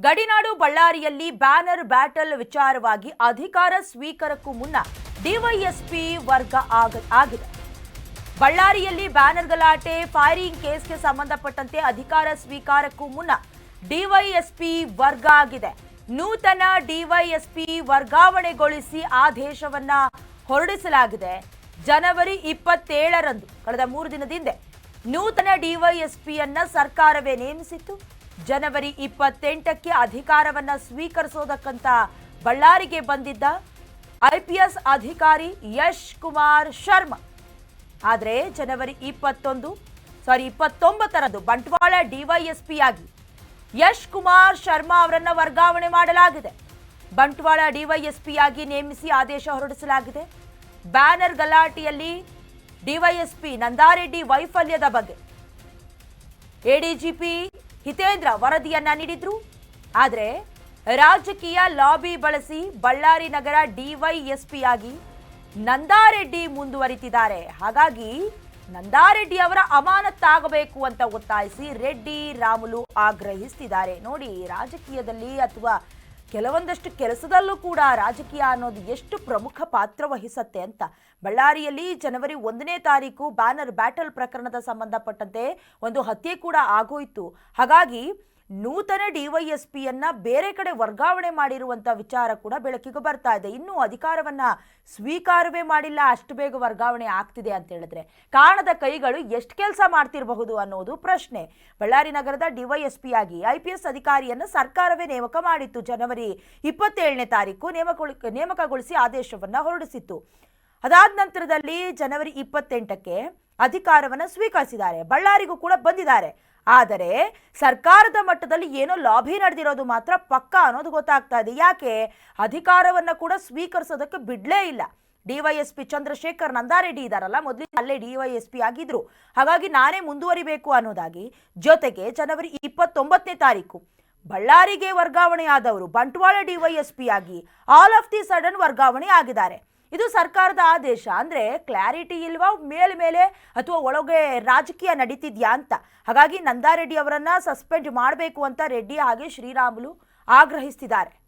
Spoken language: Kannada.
ಗಡಿನಾಡು ಬಳ್ಳಾರಿಯಲ್ಲಿ ಬ್ಯಾನರ್ ಬ್ಯಾಟಲ್ ವಿಚಾರವಾಗಿ ಅಧಿಕಾರ ಸ್ವೀಕಾರಕ್ಕೂ ಮುನ್ನ ಡಿವೈಎಸ್ಪಿ ವರ್ಗ ಆಗ- ಆಗಿದೆ. ಬಳ್ಳಾರಿಯಲ್ಲಿ ಬ್ಯಾನರ್ ಗಲಾಟೆ, ಫೈರಿಂಗ್ ಕೇಸ್ಗೆ ಸಂಬಂಧಪಟ್ಟಂತೆ ಅಧಿಕಾರ ಸ್ವೀಕಾರಕ್ಕೂ ಮುನ್ನ ಡಿವೈಎಸ್ಪಿ ವರ್ಗ ಆಗಿದೆ. ನೂತನ ಡಿವೈಎಸ್ಪಿ ವರ್ಗಾವಣೆಗೊಳಿಸಿ ಆದೇಶವನ್ನ ಹೊರಡಿಸಲಾಗಿದೆ. ಜನವರಿ ಇಪ್ಪತ್ತೇಳರಂದು, ಕಳೆದ ಮೂರು ದಿನದಿಂದ ನೂತನ ಡಿವೈಎಸ್ಪಿಯನ್ನ ಸರ್ಕಾರವೇ ನೇಮಿಸಿತ್ತು. ಜನವರಿ ಇಪ್ಪತ್ತೆಂಟಕ್ಕೆ ಅಧಿಕಾರವನ್ನ ಸ್ವೀಕರಿಸೋದಕ್ಕಂತ ಬಳ್ಳಾರಿಗೆ ಬಂದಿದ್ದ ಐಪಿಎಸ್ ಅಧಿಕಾರಿ ಯಶ್ ಕುಮಾರ್ ಶರ್ಮಾ. ಆದರೆ ಜನವರಿ ಇಪ್ಪತ್ತೊಂದು ಸಾರಿ ಇಪ್ಪತ್ತೊಂಬತ್ತರಂದು ಬಂಟ್ವಾಳ ಡಿವೈಎಸ್ಪಿ ಆಗಿ ಯಶ್ ಕುಮಾರ್ ಶರ್ಮಾ ಅವರನ್ನ ವರ್ಗಾವಣೆ ಮಾಡಲಾಗಿದೆ. ಬಂಟ್ವಾಳ ಡಿವೈಎಸ್ಪಿ ಆಗಿ ನೇಮಿಸಿ ಆದೇಶ ಹೊರಡಿಸಲಾಗಿದೆ. ಬ್ಯಾನರ್ ಗಲಾಟೆಯಲ್ಲಿ ಡಿವೈಎಸ್ಪಿ ನಂದಾರೆಡ್ಡಿ ವೈಫಲ್ಯದ ಬಗ್ಗೆ. ಎಡಿಜಿಪಿ ಹಿತೇಂದ್ರ ವರದಿಯನ್ನ ನೀಡಿದ್ರು. ಆದರೆ ರಾಜಕೀಯ ಲಾಬಿ ಬಳಸಿ ಬಳ್ಳಾರಿ ನಗರ ಡಿವೈಎಸ್ಪಿ ಆಗಿ ನಂದಾರೆಡ್ಡಿ ಮುಂದುವರಿತಿದ್ದಾರೆ. ಹಾಗಾಗಿ ನಂದಾರೆಡ್ಡಿ ಅವರ ಅಮಾನತ್ತಾಗಬೇಕು ಅಂತ ಒತ್ತಾಯಿಸಿ ರೆಡ್ಡಿ, ರಾಮುಲು ಆಗ್ರಹಿಸ್ತಿದ್ದಾರೆ. ನೋಡಿ, ರಾಜಕೀಯದಲ್ಲಿ ಅಥವಾ ಕೆಲವೊಂದಷ್ಟು ಕೆಲಸದಲ್ಲೂ ಕೂಡ ರಾಜಕೀಯ ಅನ್ನೋದು ಎಷ್ಟು ಪ್ರಮುಖ ಪಾತ್ರ ವಹಿಸತ್ತೆ ಅಂತ. ಬಳ್ಳಾರಿಯಲ್ಲಿ ಜನವರಿ ಒಂದನೇ ತಾರೀಕು ಬ್ಯಾನರ್ ಬ್ಯಾಟಲ್ ಪ್ರಕರಣದ ಸಂಬಂಧಪಟ್ಟಂತೆ ಒಂದು ಹತ್ಯೆ ಕೂಡ ಆಗೋಯಿತು. ಹಾಗಾಗಿ ನೂತನ ಡಿವೈಎಸ್ಪಿಯನ್ನ ಬೇರೆ ಕಡೆ ವರ್ಗಾವಣೆ ಮಾಡಿರುವಂತ ವಿಚಾರ ಕೂಡ ಬೆಳಕಿಗೆ ಬರ್ತಾ ಇದೆ. ಇನ್ನೂ ಅಧಿಕಾರವನ್ನ ಸ್ವೀಕಾರವೇ ಮಾಡಿಲ್ಲ. ಅಷ್ಟು ಬೇಗ ವರ್ಗಾವಣೆ ಆಗ್ತಿದೆ ಅಂತ ಹೇಳಿದ್ರೆ ಕಾಣದ ಕೈಗಳು ಎಷ್ಟು ಕೆಲಸ ಮಾಡ್ತಿರಬಹುದು ಅನ್ನೋದು ಪ್ರಶ್ನೆ. ಬಳ್ಳಾರಿ ನಗರದ ಡಿವೈಎಸ್ಪಿ ಆಗಿ ಐಪಿಎಸ್ ಅಧಿಕಾರಿಯನ್ನು ಸರ್ಕಾರವೇ ನೇಮಕ ಮಾಡಿತ್ತು. ಜನವರಿ ಇಪ್ಪತ್ತೇಳನೇ ತಾರೀಕು ನೇಮಕ ನೇಮಕಗೊಳಿಸಿ ಆದೇಶವನ್ನ ಹೊರಡಿಸಿತ್ತು. ಅದಾದ ನಂತರದಲ್ಲಿ ಜನವರಿ ಇಪ್ಪತ್ತೆಂಟಕ್ಕೆ ಅಧಿಕಾರವನ್ನು ಸ್ವೀಕರಿಸಿದ್ದಾರೆ. ಬಳ್ಳಾರಿಗೂ ಕೂಡ ಬಂದಿದ್ದಾರೆ. ಆದರೆ ಸರ್ಕಾರದ ಮಟ್ಟದಲ್ಲಿ ಏನೋ ಲಾಬಿ ನಡೆದಿರೋದು ಮಾತ್ರ ಪಕ್ಕ ಅನ್ನೋದು ಗೊತ್ತಾಗ್ತಾ ಇದೆ. ಯಾಕೆ? ಅಧಿಕಾರವನ್ನು ಕೂಡ ಸ್ವೀಕರಿಸೋದಕ್ಕೆ ಬಿಡಲೇ ಇಲ್ಲ. ಡಿವೈಎಸ್ಪಿ ಚಂದ್ರಶೇಖರ್ ನಂದಾರೆಡ್ಡಿ ಇದಾರಲ್ಲ ಮೊದಲು ಅಲ್ಲೇ ಡಿವೈಎಸ್ಪಿ ಆಗಿದ್ರು. ಹಾಗಾಗಿ ನಾನೇ ಮುಂದುವರಿಬೇಕು ಅನ್ನೋದಾಗಿ ಜೊತೆಗೆ ಜನವರಿ ಇಪ್ಪತ್ತೊಂಬತ್ತನೇ ತಾರೀಕು ಬಳ್ಳಾರಿಗೆ ವರ್ಗಾವಣೆ ಆದವರು ಬಂಟ್ವಾಳ ಡಿವೈಎಸ್ಪಿ ಆಗಿ, ಆಲ್ ಆಫ್ ದಿ ಸಡನ್ ವರ್ಗಾವಣೆ ಆಗಿದ್ದಾರೆ. ಇದು ಸರ್ಕಾರದ ಆದೇಶ. ಅಂದ್ರೆ ಕ್ಲಾರಿಟಿ ಇಲ್ವಾ? ಮೇಲ್ ಮೇಲೆ ಅಥವಾ ಒಳಗೆ ರಾಜಕೀಯ ನಡೀತಿದ್ಯಾ ಅಂತ. ಹಾಗಾಗಿ ನಂದಾರೆಡ್ಡಿ ಅವರನ್ನ ಸಸ್ಪೆಂಡ್ ಮಾಡಬೇಕು ಅಂತ ರೆಡ್ಡಿ ಹಾಗೆ ಶ್ರೀರಾಮುಲು ಆಗ್ರಹಿಸ್ತಿದ್ದಾರೆ.